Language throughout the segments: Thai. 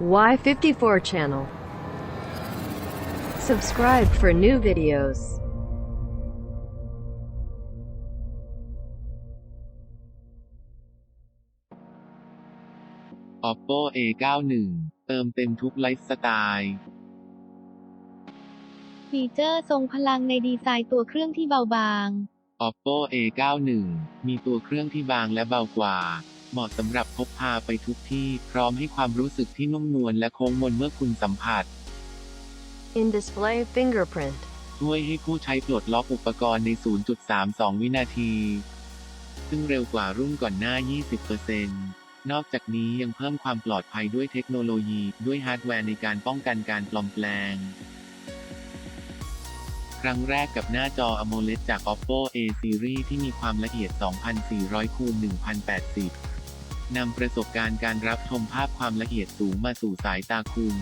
Y54 channel. Subscribe for new videos. Oppo A91 เติมเต็มทุกไลฟ์สไตล์ฟีเจอร์ทรงพลังในดีไซน์ตัวเครื่องที่เบาบาง Oppo A91 มีตัวเครื่องที่บางและเบากว่า เหมาะสำหรับพกพาไปทุกที่ พร้อมให้ความรู้สึกที่นุ่มนวลและโค้งมนเมื่อคุณสัมผัส In display fingerprint. ช่วยให้ผู้ใช้ปลดล็อกอุปกรณ์ใน 0.32 วินาที ซึ่งเร็วกว่ารุ่นก่อนหน้า 20%นอกจากนี้ยังเพิ่มความปลอดภัยด้วยเทคโนโลยี ด้วยฮาร์ดแวร์ในการป้องกันการปลอมแปลง ครั้งแรกกับหน้าจอ AMOLED จาก Oppo A Series ที่มีความละเอียด 2400คูณ1080 นำประสบการณ์การรับชมภาพความละเอียดสูงมาสู่สายตาคุณ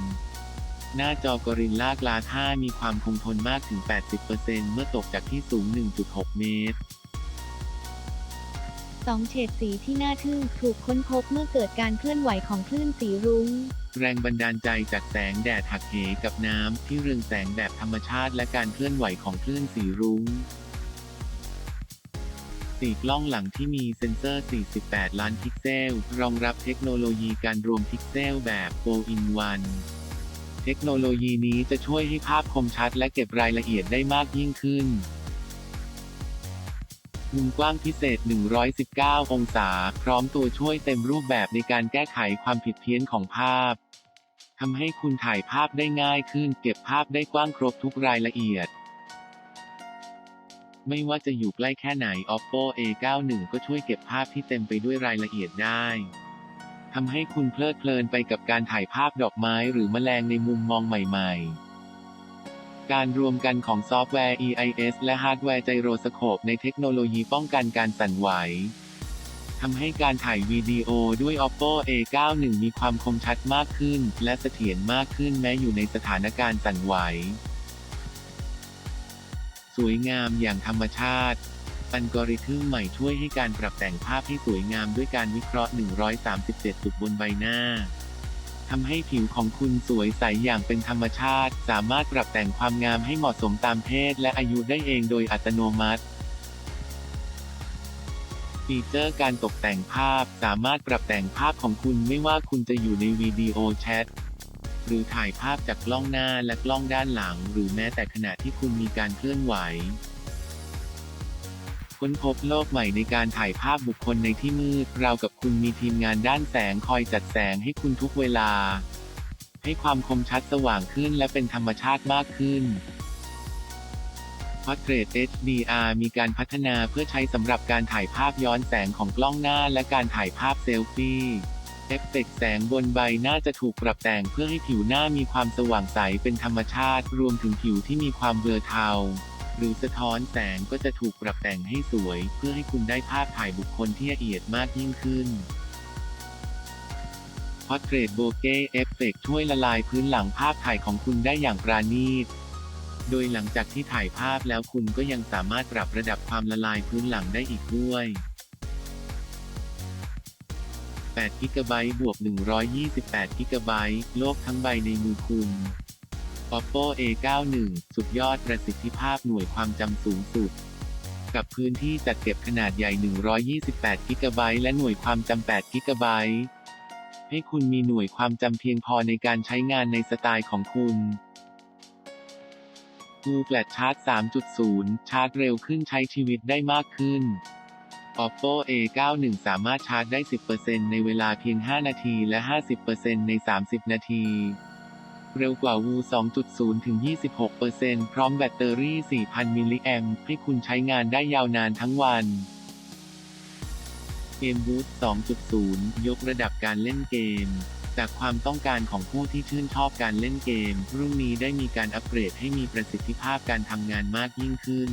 หน้าจอ Gorilla Glass 5มีความคงทนมากถึง 80%เมื่อตกจากที่สูง 1.6 เมตรสองเฉดสีที่น่าทึ่งถูกค้นพบเมื่อเกิดการเคลื่อนไหวของคลื่นสีรุ้ง แรงบันดาลใจจากแสงแดดหักเหกับน้ำที่เรืองแสงแบบธรรมชาติและการเคลื่อนไหวของคลื่นสีรุ้ง สีกล้องหลังที่มีเซ็นเซอร์ 48 ล้านพิกเซล รองรับเทคโนโลยีการรวมพิกเซลแบบ 4-in-1 เทคโนโลยีนี้จะช่วยให้ภาพคมชัดและเก็บรายละเอียดได้มากยิ่งขึ้น มุมกว้างพิเศษ 119 องศา พร้อมตัวช่วยเต็มรูปแบบในการแก้ไขความผิดเพี้ยนของภาพทำให้คุณถ่ายภาพได้ง่ายขึ้น เก็บภาพได้กว้างครบทุกรายละเอียด ไม่ว่าจะอยู่ใกล้แค่ไหน Oppo A91 ก็ช่วยเก็บภาพที่เต็มไปด้วยรายละเอียดได้ทำให้คุณเพลิดเพลินไปกับการถ่ายภาพดอกไม้หรือแมลงในมุมมองใหม่ๆ การรวมกันของซอฟต์แวร์ EIS และฮาร์ดแวร์ไจโรสโคปในเทคโนโลยีป้องกันการสั่นไหวทำให้การถ่ายวิดีโอด้วย Oppo A91 มีความคมชัดมากขึ้น และเสถียรมากขึ้นแม้อยู่ในสถานการณ์สั่นไหว สวยงามอย่างธรรมชาติ อัลกอริทึมใหม่ช่วยให้การปรับแต่งภาพให้สวยงามด้วยการวิเคราะห์ 137 จุดบนใบหน้าทำให้ผิวของคุณสวยใสอย่างเป็นธรรมชาติ สามารถปรับแต่งความงามให้เหมาะสมตามเพศและอายุได้เองโดยอัตโนมัติ ฟีเจอร์การตกแต่งภาพสามารถปรับแต่งภาพของคุณไม่ว่าคุณจะอยู่ในวิดีโอแชท หรือถ่ายภาพจากกล้องหน้าและกล้องด้านหลัง หรือแม้แต่ขณะที่คุณมีการเคลื่อนไหว ค้นพบโลกใหม่ในการถ่ายภาพบุคคลในที่มืดเรากับคุณมีทีมงานด้านแสงคอยจัดแสงให้คุณทุกเวลา ให้ความคมชัดสว่างขึ้นและเป็นธรรมชาติมากขึ้น Portrait HDR มีการพัฒนาเพื่อใช้สำหรับการถ่ายภาพย้อนแสงของกล้องหน้าและการถ่ายภาพเซลฟี่ เอฟเฟกต์แสงบนใบหน้าจะถูกปรับแต่งเพื่อให้ผิวหน้ามีความสว่างใสเป็นธรรมชาติ รวมถึงผิวที่มีความเบลอเทาหรือสะท้อนแสงก็จะถูกปรับแต่งให้สวย เพื่อให้คุณได้ภาพถ่ายบุคคลที่ละเอียดมากยิ่งขึ้น Portrait Bokeh Effect ช่วยละลายพื้นหลังภาพถ่ายของคุณได้อย่างปราณีต โดยหลังจากที่ถ่ายภาพแล้วคุณก็ยังสามารถปรับระดับความละลายพื้นหลังได้อีกด้วย 8 g b บวก 128 g b โลกทั้งใบในมือคุณ Oppo A91 สุดยอดประสิทธิภาพหน่วยความจำสูงสุด กับพื้นที่จัดเก็บขนาดใหญ่ 128 g b และหน่วยความจำ8 g b ให้คุณมีหน่วยความจำเพียงพอในการใช้งานในสไตล์ของคุณ Full Flat Charge 3.0 ชาร์จเร็วขึ้นใช้ชีวิตได้มากขึ้น Oppo A91 สามารถชาร์จได้ 10%ในเวลาเพียง 5 นาทีและ 50%ใน 30 นาที เร็วกว่า Wu 2.0 ถึง 26%พร้อมแบตเตอรี่ 4,000 มิลลิแอมป์ให้คุณใช้งานได้ยาวนานทั้งวันเกมบูสต์2.0 ยกระดับการเล่นเกม จากความต้องการของผู้ที่ชื่นชอบการเล่นเกม รุ่นนี้ได้มีการอัปเกรดให้มีประสิทธิภาพการทำงานมากยิ่งขึ้น